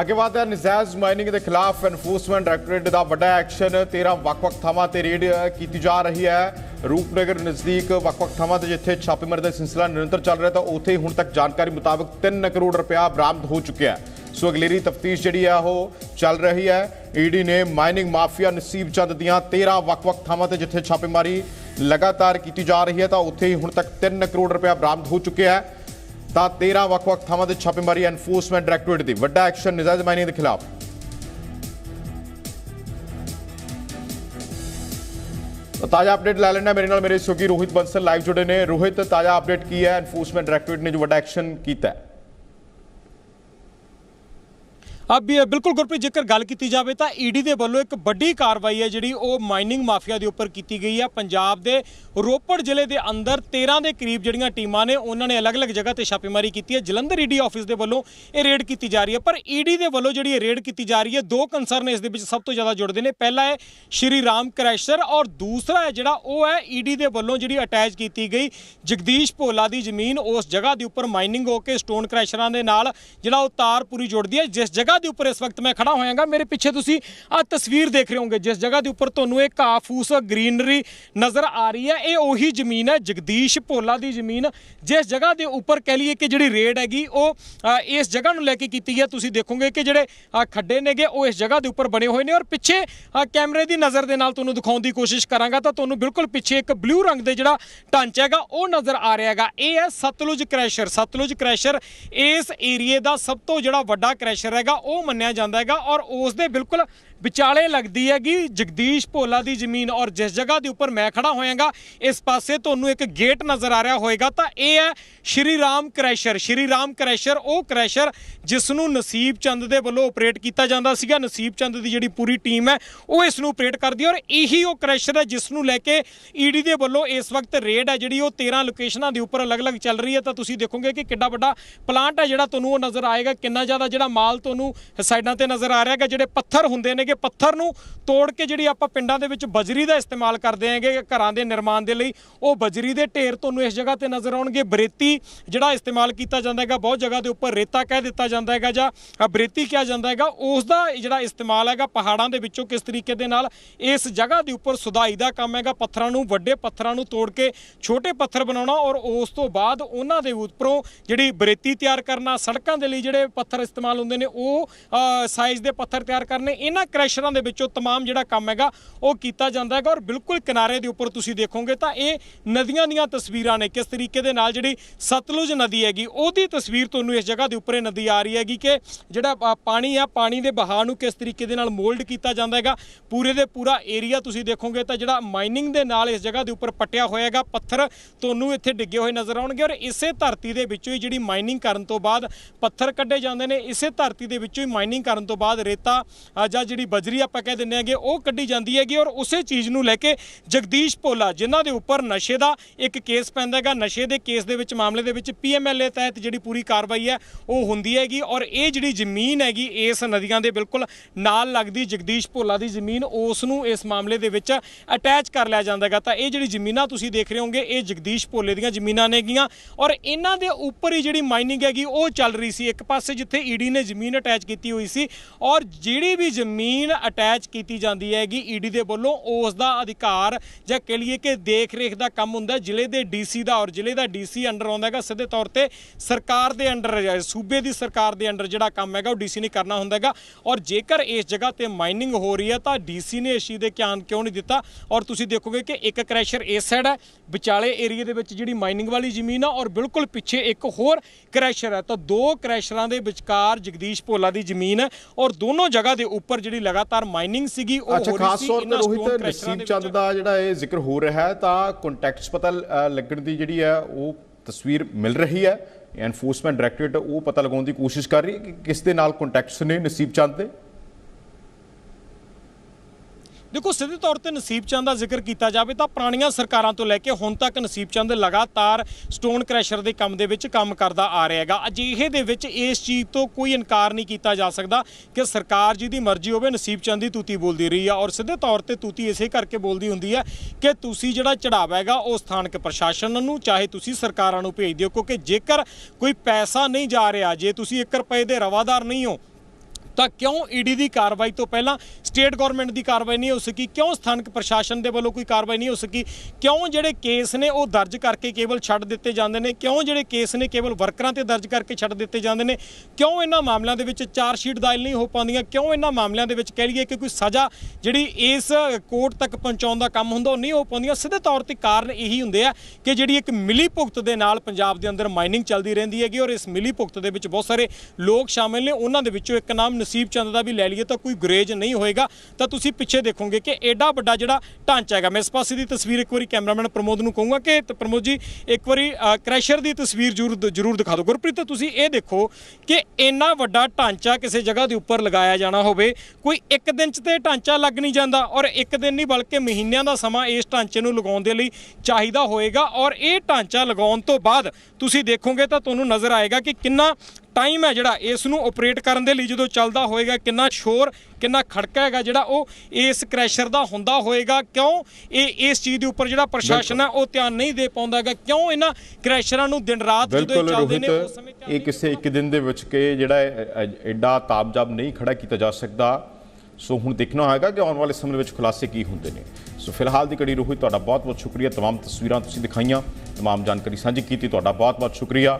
ਅੱਗੇ ਵਧਦੇ ਹਾਂ, ਨਜਾਇਜ਼ ਮਾਈਨਿੰਗ ਦੇ ਖਿਲਾਫ ਐਨਫੋਰਸਮੈਂਟ ਡਾਇਰੈਕਟੋਰੇਟ ਦਾ ਵੱਡਾ ਐਕਸ਼ਨ 13 ਵੱਖ-ਵੱਖ ਥਾਵਾਂ ਤੇ ਰੇਡ ਕੀਤੀ ਜਾ ਰਹੀ ਹੈ। ਰੂਪਨਗਰ ਨਜ਼ਦੀਕ ਵੱਖ-ਵੱਖ ਥਾਵਾਂ ਤੇ ਜਿੱਥੇ ਛਾਪੇਮਾਰੀ ਦਾ ਸਿਲਸਿਲਾ ਨਿਰੰਤਰ ਚੱਲ ਰਿਹਾ ਤਾਂ ਉੱਥੇ ਹੀ ਹੁਣ ਤੱਕ ਜਾਣਕਾਰੀ ਮੁਤਾਬਕ 3 ਕਰੋੜ ਰੁਪਇਆ ਬਰਾਮਦ ਹੋ ਚੁੱਕਿਆ ਹੈ। ਸੋ ਅਗਲੇਰੀ ਤਫਤੀਸ਼ ਜਿਹੜੀ ਆ ਉਹ ਚੱਲ ਰਹੀ ਹੈ। ਈਡੀ ਨੇ ਮਾਈਨਿੰਗ ਮਾਫੀਆ ਨਸੀਬ ਚੰਦ ਦੀਆਂ 13 ਵੱਖ-ਵੱਖ ਥਾਵਾਂ ਤੇ ਜਿੱਥੇ ਛਾਪੇਮਾਰੀ ਲਗਾਤਾਰ ਕੀਤੀ ਜਾ ਰਹੀ ਹੈ ਤਾਂ ਉੱਥੇ ਹੀ ਹੁਣ ਤੱਕ 3 ਕਰੋੜ ਰੁਪਇਆ ਬਰਾਮਦ ਹੋ ਚੁੱਕਿਆ ਹੈ। ਤਾਂ 13 ਵੱਖ-ਵੱਖ ਥਾਵਾਂ ਤੇ ਛਾਪੇਮਾਰੀ ਐਨਫੋਰਸਮੈਂਟ ਡਾਇਰੈਕਟੋਰੇਟ ਦੀ। ਵੱਡਾ ਐਕਸ਼ਨ ਨਜਾਇਜ਼ ਮਾਈਨਿੰਗ ਦੇ ਖਿਲਾਫ। ਤਾਂ ਤਾਜ਼ਾ ਅਪਡੇਟ ਲੈ ਲੈਣਾ ਮੇਰੇ ਨਾਲ ਮੇਰੇ ਸਹਿਯੋਗੀ ਰੋਹਿਤ ਬੰਸਲ ਲਾਈਵ ਜੁੜੇ ਨੇ। ਰੋਹਿਤ, ਤਾਜ਼ਾ ਅਪਡੇਟ ਕੀ ਹੈ? ਐਨਫੋਰਸਮੈਂਟ ਡਾਇਰੈਕਟੋਰੇਟ ਨੇ ਜੋ ਵੱਡਾ ਐਕਸ਼ਨ ਕੀਤਾ ਹੈ। ਅਬ ਵੀ ਬਿਲਕੁਲ ਗੁਰਪ੍ਰੀਤ, ਜੇਕਰ ਗੱਲ ਕੀਤੀ ਜਾਵੇ ਤਾਂ ਈਡੀ ਦੇ ਵੱਲੋਂ ਇੱਕ ਵੱਡੀ ਕਾਰਵਾਈ ਹੈ ਜਿਹੜੀ ਉਹ ਮਾਈਨਿੰਗ ਮਾਫੀਆ ਦੇ ਉੱਪਰ ਕੀਤੀ ਗਈ ਹੈ। ਪੰਜਾਬ ਦੇ ਰੋਪੜ ਜ਼ਿਲ੍ਹੇ ਦੇ ਅੰਦਰ 13 ਦੇ ਕਰੀਬ ਜਿਹੜੀਆਂ ਟੀਮਾਂ ਨੇ, ਉਹਨਾਂ ਨੇ ਅਲੱਗ-ਅਲੱਗ ਜਗ੍ਹਾ ਤੇ ਛਾਪੇਮਾਰੀ ਕੀਤੀ ਹੈ। ਜਲੰਧਰ ਈਡੀ ਆਫਿਸ ਦੇ ਵੱਲੋਂ ਇਹ ਰੇਡ ਕੀਤੀ ਜਾ ਰਹੀ ਹੈ। ਪਰ ਈਡੀ ਦੇ ਵੱਲੋਂ ਜਿਹੜੀ ਇਹ ਰੇਡ ਕੀਤੀ ਜਾ ਰਹੀ ਹੈ, ਦੋ ਕੰਸਰਨ ਇਸ ਦੇ ਵਿੱਚ ਸਭ ਤੋਂ ਜ਼ਿਆਦਾ ਜੁੜਦੇ ਨੇ। ਪਹਿਲਾ ਹੈ ਸ਼੍ਰੀ ਰਾਮ ਕ੍ਰੈਸ਼ਰ ਔਰ ਦੂਸਰਾ ਹੈ ਜਿਹੜਾ ਉਹ ਹੈ ਈਡੀ ਦੇ ਵੱਲੋਂ ਜਿਹੜੀ ਅਟੈਚ ਕੀਤੀ ਗਈ ਜਗਦੀਸ਼ ਭੋਲਾ ਦੀ ਜ਼ਮੀਨ। ਉਸ ਜਗ੍ਹਾ ਦੇ ਉੱਪਰ ਮਾਈਨਿੰਗ ਹੋ ਕੇ ਸਟੋਨ ਕ੍ਰੈਸ਼ਰਾਂ ਦੇ ਨਾਲ ਜਿਹੜਾ ਉਹ ਤਾਰਪੂਰੀ ਜੁੜਦੀ ਹੈ। ਜਿਸ ਜਗ੍ਹਾ ਦੇ ਉੱਪਰ ਇਸ ਵਕਤ ਮੈਂ ਖੜਾ ਹੋਇਆਗਾ। ਮੇਰੇ ਪਿੱਛੇ ਤੁਸੀਂ ਆ ਤਸਵੀਰ ਦੇਖ ਰਹੇ ਹੋਗੇ ਜਿਸ ਜਗ੍ਹਾ ਦੇ ਉੱਪਰ ਤੁਹਾਨੂੰ ਇਹ ਕਾਫੂਸ ਫੂਸ ਗ੍ਰੀਨਰੀ ਨਜ਼ਰ ਆ ਰਹੀ ਹੈ। ਇਹ ਉਹੀ ਜ਼ਮੀਨ ਹੈ, ਜਗਦੀਸ਼ ਭੋਲਾ ਦੀ ਜ਼ਮੀਨ। ਜਿਸ ਜਗ੍ਹਾ ਦੇ ਉੱਪਰ ਕਹਿ ਲਈਏ ਕਿ ਜਿਹੜੀ ਰੇਡ ਹੈਗੀ, ਉਹ ਇਸ ਜਗ੍ਹਾ ਨੂੰ ਲੈ ਕੇ ਕੀਤੀ ਹੈ। ਤੁਸੀਂ ਦੇਖੋਗੇ ਕਿ ਜਿਹੜੇ ਖੱਡੇ ਨੇਗੇ, ਉਹ ਇਸ ਜਗ੍ਹਾ ਦੇ ਉੱਪਰ ਬਣੇ ਹੋਏ ਨੇ। ਔਰ ਪਿੱਛੇ ਕੈਮਰੇ ਦੀ ਨਜ਼ਰ ਦੇ ਨਾਲ ਤੁਹਾਨੂੰ ਦਿਖਾਉਣ ਦੀ ਕੋਸ਼ਿਸ਼ ਕਰਾਂਗਾ ਤਾਂ ਤੁਹਾਨੂੰ ਬਿਲਕੁਲ ਪਿੱਛੇ ਇੱਕ ਬਲੂ ਰੰਗ ਦੇ ਜਿਹੜਾ ਢਾਂਚਾ ਹੈਗਾ, ਉਹ ਨਜ਼ਰ ਆ ਰਿਹਾ ਹੈਗਾ। ਇਹ ਹੈ ਸਤਲੁਜ ਕ੍ਰੈਸ਼ਰ। ਸਤਲੁਜ ਕ੍ਰੈਸ਼ਰ ਇਸ ਏਰੀਏ ਦਾ ਸਭ ਤੋਂ ਜਿਹੜਾ ਵੱਡਾ ਕ੍ਰੈਸ਼ਰ ਹੈਗਾ ਉਹ ਮੰਨਿਆ ਜਾਂਦਾ ਹੈਗਾ ਔਰ ਉਸ ਦੇ ਬਿਲਕੁਲ ਵਿਚਾਲੇ ਲੱਗਦੀ ਹੈਗੀ। ਜਗਦੀਸ਼ ਭੋਲਾ ਦੀ ਜ਼ਮੀਨ ਔਰ ਜਿਸ ਜਗ੍ਹਾ ਦੇ ਉੱਪਰ ਮੈਂ ਖੜਾ ਹੋਇਆਗਾ, ਇਸ ਪਾਸੇ ਤੁਹਾਨੂੰ ਇੱਕ ਗੇਟ ਨਜ਼ਰ ਆ ਰਿਹਾ ਹੋਏਗਾ। ਤਾਂ ਇਹ ਹੈ ਸ਼੍ਰੀ ਰਾਮ ਕ੍ਰੈਸ਼ਰ। ਸ਼੍ਰੀ ਰਾਮ ਕ੍ਰੈਸ਼ਰ, ਉਹ ਕ੍ਰੈਸ਼ਰ ਜਿਸ ਨੂੰ ਨਸੀਬ ਚੰਦ ਦੇ ਵੱਲੋਂ ਆਪਰੇਟ ਕੀਤਾ ਜਾਂਦਾ ਸੀਗਾ। ਨਸੀਬ ਚੰਦ ਦੀ ਜਿਹੜੀ ਪੂਰੀ ਟੀਮ ਹੈ, ਉਹ ਇਸ ਨੂੰ ਆਪਰੇਟ ਕਰਦੀ ਹੈ ਔਰ ਇਹੀ ਉਹ ਕ੍ਰੈਸ਼ਰ ਹੈ ਜਿਸ ਨੂੰ ਲੈ ਕੇ ਈਡੀ ਦੇ ਵੱਲੋਂ ਇਸ ਵਕਤ ਰੇਡ ਹੈ ਜਿਹੜੀ ਉਹ 13 ਲੋਕੇਸ਼ਨਾਂ ਦੇ ਉੱਪਰ ਅਲੱਗ-ਅਲੱਗ ਚੱਲ ਰਹੀ ਹੈ। ਤਾਂ ਤੁਸੀਂ ਦੇਖੋਗੇ ਕਿ ਕਿੱਡਾ ਵੱਡਾ ਪਲਾਂਟ ਹੈ ਜਿਹੜਾ ਤੁਹਾਨੂੰ ਉਹ ਨਜ਼ਰ ਆਏਗਾ। ਕਿੰਨਾ ਜ਼ਿਆਦਾ ਜਿਹੜਾ ਮਾਲ ਤੁਹਾਨੂੰ ਸਾਈਡਾਂ ਤੇ ਨਜ਼ਰ ਆ ਰਿਹਾ ਹੈਗਾ, ਜਿਹੜੇ ਪੱਥਰ ਹੁੰਦੇ ਨੇ ਨੇਗੇ ਪੱਥਰ ਨੂੰ ਤੋੜ ਕੇ ਜਿਹੜੀ ਆਪਾਂ ਪਿੰਡਾਂ ਦੇ ਵਿੱਚ ਬਜਰੀ ਦਾ ਇਸਤੇਮਾਲ ਕਰਦੇ ਹੈਗੇ ਘਰਾਂ ਦੇ ਨਿਰਮਾਣ ਦੇ ਲਈ, ਉਹ ਬਜਰੀ ਦੇ ਢੇਰ ਤੁਹਾਨੂੰ ਇਸ ਜਗ੍ਹਾ ਤੇ ਨਜ਼ਰ ਆਉਣਗੇ। ਬਰੇਤੀ ਜਿਹੜਾ ਇਸਤੇਮਾਲ ਕੀਤਾ ਜਾਂਦਾ ਹੈਗਾ, ਬਹੁਤ ਜਗ੍ਹਾ ਦੇ ਉੱਪਰ ਰੇਤਾ ਕਹਿ ਦਿੱਤਾ ਜਾਂਦਾ ਹੈਗਾ ਜਾਂ ਬਰੇਤੀ ਕਿਹਾ ਜਾਂਦਾ ਹੈਗਾ, ਉਸ ਦਾ ਜਿਹੜਾ ਇਸਤੇਮਾਲ ਹੈਗਾ ਪਹਾੜਾਂ ਦੇ ਵਿੱਚੋਂ ਕਿਸ ਤਰੀਕੇ ਦੇ ਨਾਲ, ਇਸ ਜਗ੍ਹਾ ਦੇ ਉੱਪਰ ਸੁਧਾਈ ਦਾ ਕੰਮ ਹੈਗਾ, ਪੱਥਰਾਂ ਨੂੰ, ਵੱਡੇ ਪੱਥਰਾਂ ਨੂੰ ਤੋੜ ਕੇ ਛੋਟੇ ਪੱਥਰ ਬਣਾਉਣਾ ਔਰ ਉਸ ਤੋਂ ਬਾਅਦ ਉਹਨਾਂ ਦੇ ਉੱਪਰੋਂ ਜਿਹੜੀ ਬਰੇਤੀ ਤਿਆਰ ਕਰਨਾ, ਸੜਕਾਂ ਦੇ ਲਈ ਜਿਹੜੇ ਪੱਥਰ ਇਸਤੇਮਾਲ ਹੁੰਦੇ ਨੇ, ਉਹ ਸਾਈਜ਼ ਦੇ ਪੱਥਰ ਤਿਆਰ ਕਰਨੇ, ਇਹਨਾਂ ਕ੍ਰੈਸ਼ਰਾਂ ਦੇ ਵਿੱਚੋਂ तमाम ਜਿਹੜਾ ਕੰਮ ਹੈਗਾ ਉਹ ਕੀਤਾ ਜਾਂਦਾ ਹੈਗਾ ਔਰ ਬਿਲਕੁਲ ਕਿਨਾਰੇ ਦੇ ਉੱਪਰ ਤੁਸੀਂ ਦੇਖੋਗੇ ਤਾਂ ਇਹ ਨਦੀਆਂ ਦੀਆਂ ਤਸਵੀਰਾਂ ਨੇ ਕਿਸ ਤਰੀਕੇ ਦੇ ਨਾਲ ਜਿਹੜੀ ਸਤਲੁਜ ਨਦੀ ਹੈਗੀ ਉਹਦੀ ਤਸਵੀਰ ਤੁਹਾਨੂੰ ਇਸ ਜਗ੍ਹਾ ਦੇ ਉੱਪਰ ਇਹ ਨਦੀ ਆ ਰਹੀ ਹੈਗੀ ਕਿ ਜਿਹੜਾ ਅ, ਪਾਣੀ ਆ ਪਾਣੀ ਦੇ ਬਹਾਅ ਨੂੰ ਕਿਸ ਤਰੀਕੇ ਦੇ ਨਾਲ ਮੋਲਡ ਕੀਤਾ ਜਾਂਦਾ ਹੈਗਾ ਪੂਰੇ ਦੇ ਪੂਰਾ ਏਰੀਆ ਤੁਸੀਂ ਦੇਖੋਗੇ ਤਾਂ ਜਿਹੜਾ ਮਾਈਨਿੰਗ ਦੇ ਨਾਲ ਇਸ ਜਗ੍ਹਾ ਦੇ ਉੱਪਰ ਪੱਟਿਆ ਹੋਇਆ ਹੈਗਾ ਪੱਥਰ ਤੁਹਾਨੂੰ ਇੱਥੇ ਡਿੱਗੇ ਹੋਏ ਨਜ਼ਰ ਆਉਣਗੇ ਔਰ ਇਸੇ ਧਰਤੀ ਦੇ ਵਿੱਚੋਂ ਹੀ ਜਿਹੜੀ ਮਾਈਨਿੰਗ ਕਰਨ ਤੋਂ ਬਾਅਦ ਪੱਥਰ ਕੱਢੇ ਜਾਂਦੇ ਨੇ ਇਸੇ ਧਰਤੀ ਦੇ ਵਿੱਚੋਂ ਹੀ ਮਾਈਨਿੰਗ ਕਰਨ ਤੋਂ ਬਾਅਦ ਰੇਤਾ ਅ, ਜਾਂ ਜਿਹੜੀ ਬਜਰੀ ਆਪਾਂ ਕਹਿ ਦਿੰਦੇ ਹੈਗੇ, ਉਹ ਕੱਢੀ ਜਾਂਦੀ ਹੈਗੀ ਔਰ ਉਸੇ ਚੀਜ਼ ਨੂੰ ਲੈ ਕੇ ਜਗਦੀਸ਼ ਭੋਲਾ, ਜਿਨ੍ਹਾਂ ਦੇ ਉੱਪਰ ਨਸ਼ੇ ਦਾ ਇੱਕ ਕੇਸ ਪੈਂਦਾ ਹੈਗਾ। ਨਸ਼ੇ ਦੇ ਕੇਸ ਦੇ ਵਿੱਚ, ਮਾਮਲੇ ਦੇ ਵਿੱਚ ਪੀਐਮਐਲਏ ਤਹਿਤ ਜਿਹੜੀ ਪੂਰੀ ਕਾਰਵਾਈ ਹੈ, ਉਹ ਹੁੰਦੀ ਹੈਗੀ ਔਰ ਇਹ ਜਿਹੜੀ ਜ਼ਮੀਨ ਹੈਗੀ, ਇਸ ਨਦੀਆਂ ਦੇ ਬਿਲਕੁਲ ਨਾਲ ਲੱਗਦੀ ਜਗਦੀਸ਼ ਭੋਲਾ ਦੀ ਜ਼ਮੀਨ, ਉਸ ਨੂੰ ਇਸ ਮਾਮਲੇ ਦੇ ਵਿੱਚ ਅਟੈਚ ਕਰ ਲਿਆ ਜਾਂਦਾ ਹੈਗਾ। ਤਾਂ ਇਹ ਜਿਹੜੀ ਜ਼ਮੀਨਾਂ ਤੁਸੀਂ ਦੇਖ ਰਹੇ ਹੋਗੇ ਇਹ ਜਗਦੀਸ਼ ਭੋਲੇ ਦੀਆਂ ਜ਼ਮੀਨਾਂ ਨੇਗੀਆਂ ਔਰ ਇਹਨਾਂ ਦੇ ਉੱਪਰ ਹੀ ਜਿਹੜੀ ਮਾਈਨਿੰਗ ਹੈਗੀ, ਉਹ ਚੱਲ ਰਹੀ ਸੀ। ਇੱਕ ਪਾਸੇ ਜਿੱਥੇ ਈਡੀ ਨੇ ਜ਼ਮੀਨ ਅਟੈਚ ਕੀਤੀ ਹੋਈ ਸੀ ਔਰ ਜਿਹੜੀ ਵੀ ਜ਼ਮੀਨ ਅਟੈਚ ਕੀਤੀ ਜਾਂਦੀ ਹੈਗੀ ਈਡੀ ਦੇ ਵੱਲੋਂ। ਉਸ ਦਾ ਅਧਿਕਾਰ ਜਾਂ ਕਹ ਲਈਏ ਕਿ ਦੇਖ ਰੇਖ ਦਾ ਕੰਮ ਹੁੰਦਾ ਜ਼ਿਲ੍ਹੇ ਦੇ ਡੀਸੀ ਦਾ ਔਰ ਜ਼ਿਲ੍ਹੇ ਦਾ ਡੀਸੀ ਅੰਡਰ ਆਉਂਦਾ ਹੈਗਾ। ਸਿੱਧੇ ਤੌਰ ਤੇ ਸਰਕਾਰ ਦੇ ਅੰਡਰ ਸੂਬੇ ਦੀ ਸਰਕਾਰ ਦੇ ਅੰਡਰ ਜਿਹੜਾ ਕੰਮ ਹੈਗਾ, ਉਹ ਡੀਸੀ ਨੇ ਕਰਨਾ ਹੁੰਦਾ ਹੈਗਾ। ਔਰ ਜੇਕਰ ਇਸ ਜਗ੍ਹਾ ਤੇ ਮਾਈਨਿੰਗ ਹੋ ਰਹੀ ਹੈ, ਤਾਂ ਡੀਸੀ ਨੇ ਇਸ ਚੀਜ਼ ਦੇ ਧਿਆਨ ਕਿਉਂ ਨਹੀਂ ਦਿੱਤਾ? ਔਰ ਤੁਸੀਂ ਦੇਖੋਗੇ ਕਿ ਇੱਕ ਕ੍ਰੈਸ਼ਰ ਇਸ ਸਾਈਡ ਹੈ। ਵਿਚਾਲੇ ਏਰੀਆ ਦੇ ਵਿੱਚ ਜਿਹੜੀ ਮਾਈਨਿੰਗ ਵਾਲੀ ਜ਼ਮੀਨ ਆ ਔਰ ਬਿਲਕੁਲ ਪਿੱਛੇ ਇੱਕ ਹੋਰ ਕ੍ਰੈਸ਼ਰ ਹੈ। ਤਾਂ ਦੋ ਕ੍ਰੈਸ਼ਰਾਂ ਦੇ ਵਿਚਕਾਰ ਜਗਦੀਸ਼ ਭੋਲਾ ਦੀ ਜ਼ਮੀਨ ਹੈ ਔਰ ਦੋਨੋਂ ਜਗ੍ਹਾ ਦੇ ਉੱਪਰ ਜਿਹੜੀ ਲਗਾਤਾਰ ਮਾਈਨਿੰਗ ਸੀਗੀ ਉਹ ਅੱਛਾ ਹੋ ਰਹੀ ਖਾਸ ਸੀ ਤੌਰ ਤੇ ਇਹਨਾਂ stone ਰੋਹਿਤ ਨਸੀਬ ਚੰਦ। ਦਾ ਜਿਹੜਾ ਇਹ ਜ਼ਿਕਰ ਹੋ ਰਿਹਾ ਹੈ ਤਾਂ ਕੰਟੈਕਟਸ ਪਤਾ ਲੱਗਣ ਦੀ ਜਿਹੜੀ ਹੈ ਉਹ ਤਸਵੀਰ ਮਿਲ ਰਹੀ ਹੈ ਐਨਫੋਰਸਮੈਂਟ ਡਾਇਰੈਕਟੋਰੇਟ ਉਹ ਪਤਾ ਲਗਾਉਣ ਦੀ ਕੋਸ਼ਿਸ਼ ਕਰ ਰਹੀ ਹੈ ਕਿ ਕਿਸ ਦੇ ਨਾਲ ਕੰਟੈਕਟਸ ਨੇ ਨਸੀਬ ਚੰਦ ਦੇ ਦੇਖੋ, ਸਿੱਧੇ ਤੌਰ ਤੇ ਨਸੀਬ ਚੰਦ ਦਾ ਜ਼ਿਕਰ ਕੀਤਾ ਜਾਵੇ ਤਾਂ ਪੁਰਾਣੀਆਂ ਸਰਕਾਰਾਂ ਤੋਂ ਲੈ ਕੇ ਹੁਣ ਤੱਕ ਨਸੀਬ ਚੰਦ ਲਗਾਤਾਰ ਸਟੋਨ ਕ੍ਰੈਸ਼ਰ ਦੇ ਕੰਮ ਦੇ ਵਿੱਚ ਕੰਮ ਕਰਦਾ ਆ ਰਿਹਾ ਹੈਗਾ। ਅਜਿਹੇ ਦੇ ਵਿੱਚ ਇਸ ਚੀਜ਼ ਤੋਂ ਕੋਈ ਇਨਕਾਰ ਨਹੀਂ ਕੀਤਾ ਜਾ ਸਕਦਾ ਕਿ ਸਰਕਾਰ ਜੀ ਦੀ ਮਰਜ਼ੀ ਹੋਵੇ ਨਸੀਬ ਚੰਦ ਦੀ ਤੂਤੀ ਬੋਲਦੀ ਰਹੀ ਆ ਔਰ ਸਿੱਧੇ ਤੌਰ ਤੇ ਤੂਤੀ ਇਸੇ ਕਰਕੇ ਬੋਲਦੀ ਹੁੰਦੀ ਹੈ ਕਿ ਤੁਸੀਂ ਜਿਹੜਾ ਚੜਾਵਾ ਹੈਗਾ ਉਹ ਸਥਾਨਕ ਪ੍ਰਸ਼ਾਸਨ ਨੂੰ ਚਾਹੇ ਤੁਸੀਂ ਸਰਕਾਰਾਂ ਨੂੰ ਭੇਜ ਦਿਓ ਕਿਉਂਕਿ ਜੇਕਰ ਕੋਈ ਪੈਸਾ ਨਹੀਂ ਜਾ ਰਿਹਾ, ਜੇ ਤੁਸੀਂ 1 ਰੁਪਏ ਦੇ ਰਵਾਦਾਰ ਨਹੀਂ ਹੋ ਤਾਂ ਕਿਉਂ ਈਡੀ ਦੀ ਕਾਰਵਾਈ ਤੋਂ ਪਹਿਲਾਂ ਸਟੇਟ ਗਵਰਨਮੈਂਟ ਦੀ ਕਾਰਵਾਈ ਨਹੀਂ ਹੋ ਸਕੀ? ਕਿਉਂ ਸਥਾਨਕ ਪ੍ਰਸ਼ਾਸਨ ਦੇ ਵੱਲੋਂ ਕੋਈ ਕਾਰਵਾਈ ਨਹੀਂ ਹੋ ਸਕੀ? ਕਿਉਂ ਜਿਹੜੇ ਕੇਸ ਨੇ ਉਹ ਦਰਜ ਕਰਕੇ ਕੇਵਲ ਛੱਡ ਦਿੱਤੇ ਜਾਂਦੇ ਨੇ? ਕਿਉਂ ਜਿਹੜੇ ਕੇਸ ਨੇ ਕੇਵਲ ਵਰਕਰਾਂ ਤੇ ਦਰਜ ਕਰਕੇ ਛੱਡ ਦਿੱਤੇ ਜਾਂਦੇ ਨੇ? ਕਿਉਂ ਇਹਨਾਂ ਮਾਮਲਿਆਂ ਦੇ ਵਿੱਚ ਚਾਰ ਸ਼ੀਟ ਦਾਇਲ ਨਹੀਂ ਹੋ ਪਾਉਂਦੀਆਂ? ਕਿਉਂ ਇਹਨਾਂ ਮਾਮਲਿਆਂ ਦੇ ਵਿੱਚ ਕਹਿ ਲਈਏ ਕਿ ਕੋਈ ਸਜ਼ਾ ਜਿਹੜੀ ਇਸ ਕੋਰਟ ਤੱਕ ਪਹੁੰਚਾਉਣ ਦਾ ਕੰਮ ਹੁੰਦਾ ਉਹ ਨਹੀਂ ਹੋ ਪਾਉਂਦੀਆਂ? ਸਿੱਧੇ ਤੌਰ ਤੇ ਕਾਰਨ ਇਹੀ ਹੁੰਦੇ ਆ ਕਿ ਜਿਹੜੀ ਇੱਕ ਮਿਲੀ ਭੁਗਤ ਦੇ ਨਾਲ ਪੰਜਾਬ ਦੇ ਅੰਦਰ ਮਾਈਨਿੰਗ ਚੱਲਦੀ ਰਹਿੰਦੀ ਹੈਗੀ ਔਰ ਇਸ ਮਿਲੀ ਭੁਗਤ ਦੇ ਵਿੱਚ ਬਹੁਤ ਸਾਰੇ ਲੋਕ ਸ਼ਾਮਿਲ ਨੇ। ਉਹਨਾਂ ਦੇ ਵਿੱਚੋਂ ਇੱਕ ਨਾਮ ਨਸੀਬ ਚੰਦ ਦਾ ਵੀ ਲੈ ਲਈਏ ਤਾਂ ਕੋਈ ਗੁਰੇਜ ਨਹੀਂ ਹੋਏਗਾ। ਤਾਂ ਤੁਸੀਂ ਪਿੱਛੇ ਦੇਖੋਗੇ ਕਿ ਐਡਾ ਵੱਡਾ ਜਿਹੜਾ ਢਾਂਚਾ ਹੈਗਾ। ਮੈਂ ਇਸ ਪਾਸੇ ਦੀ ਤਸਵੀਰ ਇੱਕ ਵਾਰੀ ਕੈਮਰਾਮੈਨ ਪ੍ਰਮੋਦ ਨੂੰ ਕਹੂੰਗਾ ਕਿ ਪ੍ਰਮੋਦ ਜੀ ਇੱਕ ਵਾਰੀ ਅ, ਕ੍ਰੈਸ਼ਰ ਦੀ ਤਸਵੀਰ ਜ਼ਰੂਰ ਜ਼ਰੂਰ ਦਿਖਾ ਦਿਓ। ਗੁਰਪ੍ਰੀਤ ਤੁਸੀਂ ਇਹ ਦੇਖੋ ਕਿ ਇੰਨਾ ਵੱਡਾ ਢਾਂਚਾ ਕਿਸੇ ਜਗ੍ਹਾ ਦੇ ਉੱਪਰ ਲਗਾਇਆ ਜਾਣਾ ਹੋਵੇ ਕੋਈ ਇੱਕ ਦਿਨ 'ਚ ਤੇ ਢਾਂਚਾ ਲੱਗ ਨਹੀਂ ਜਾਂਦਾ ਔਰ ਇੱਕ ਦਿਨ ਨਹੀਂ ਬਲਕਿ ਮਹੀਨਿਆਂ ਦਾ ਸਮਾਂ ਇਸ ਢਾਂਚੇ ਨੂੰ ਲਗਾਉਣ ਦੇ ਲਈ ਚਾਹੀਦਾ ਹੋਏਗਾ। ਔਰ ਇਹ ਢਾਂਚਾ ਲਗਾਉਣ ਤੋਂ ਬਾਅਦ ਤੁਸੀਂ ਦੇਖੋਗੇ ਤਾਂ ਤੁਹਾਨੂੰ ਨਜ਼ਰ ਆਏਗਾ ਕਿ ਕਿੰਨਾ ਟਾਈਮ ਹੈ ਜਿਹੜਾ ਇਸ ਨੂੰ ਆਪਰੇਟ ਕਰਨ ਦੇ ਲਈ ਜਦੋਂ ਚੱਲਦਾ ਹੋਏਗਾ ਕਿੰਨਾ ਸ਼ੋਰ ਕਿੰਨਾ ਖੜਕਾ ਹੈਗਾ ਜਿਹੜਾ ਉਹ ਇਸ ਕ੍ਰੈਸ਼ਰ ਦਾ ਹੁੰਦਾ ਹੋਏਗਾ ਕਿਉਂ ਇਹ ਇਸ ਚੀਜ਼ ਦੇ ਉੱਪਰ ਜਿਹੜਾ ਪ੍ਰਸ਼ਾਸਨ ਹੈ ਉਹ ਧਿਆਨ ਨਹੀਂ ਦੇ ਪਾਉਂਦਾ ਹੈਗਾ ਕਿਉਂ ਇਹਨਾਂ ਕ੍ਰੈਸ਼ਰਾਂ ਨੂੰ ਦਿਨ ਰਾਤ ਜਦੋਂ ਇਹ ਬਿਲਕੁਲ ਚੱਲਦੇ ਨੇ ਉਸ ਰੋਹਿਤ ਸਮੇਂ ਧਿਆਨ ਇਹ ਕਿਸੇ ਇੱਕ ਦਿਨ ਦੇ ਵਿੱਚ ਕਿ ਜਿਹੜਾ ਇਹ, ਅ, ਐਡਾ ਤਾਬਜਾਬ ਨਹੀਂ ਖੜਾ ਕੀਤਾ ਜਾ ਸਕਦਾ ਸੋ ਹੁਣ ਦੇਖਣਾ ਹੋਏਗਾ ਕਿ ਆਉਣ ਵਾਲੇ ਸਮੇਂ ਵਿੱਚ ਖੁਲਾਸੇ ਕੀ ਹੁੰਦੇ ਨੇ ਸੋ ਫਿਲਹਾਲ ਦੀ ਕੜੀ ਰੋਹਿਤ ਤੁਹਾਡਾ ਬਹੁਤ ਬਹੁਤ ਸ਼ੁਕਰੀਆ तमाम ਤਸਵੀਰਾਂ ਤੁਸੀਂ ਦਿਖਾਈਆਂ तमाम ਜਾਣਕਾਰੀ ਸਾਂਝੀ ਕੀਤੀ ਤੁਹਾਡਾ ਬਹੁਤ ਬਹੁਤ ਸ਼ੁਕਰੀਆ